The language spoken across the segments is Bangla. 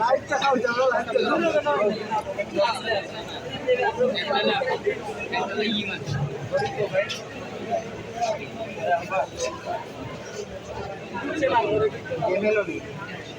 লাইট দেখাও জানো লাইট দেখাও করবা বলে নিয়ে তো পিতা ভাই শান্তি এরপর আরও একটি ইয়া নিউটাই আরেকটি নাতের সুর পরিবেশন করব বাংলা আশা করি আমার সাথে সকলে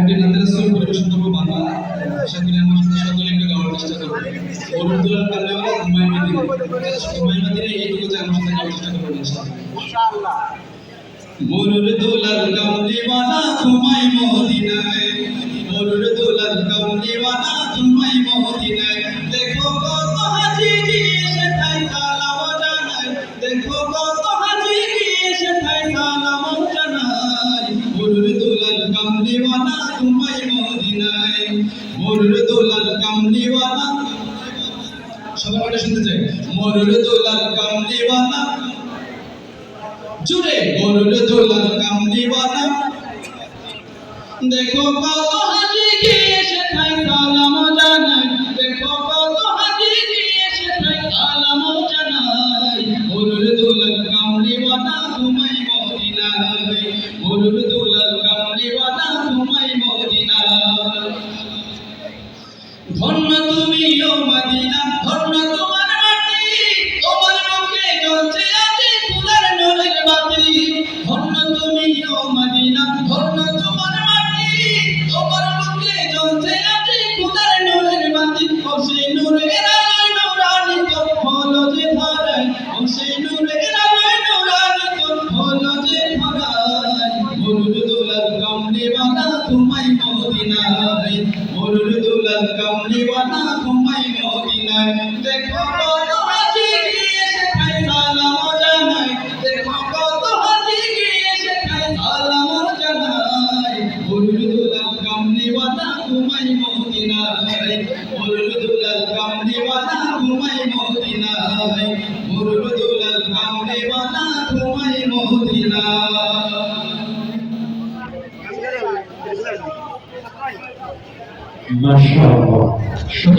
একটু গাওয়ার চেষ্টা করব মাদিনী এইটুকু যে আমার সাথে গাওয়ার চেষ্টা করব। মোরুর দোলাল কামলিওয়ালা তোমায় মদিনায়। দেখো কত হাজি গিয়ে সেথায় সালাম জানায়। দেখো কত হাজি গিয়ে সেথায় সালাম জানায়। মোরুর দোলাল কামলিওয়ালা তোমায় মদিনায়। মোরুর দোলাল কামলিওয়ালা সবার শুনতে চাই। মোরুর দোলাল কামলিওয়ালা জুড়ে গরুর দোলাল কামলিওয়ালা দেখো কত محمد কামলিওয়ালা তোমায় মদিনায় মরুর কাম কামলিওয়ালা তোমায় মাশাআল্লাহ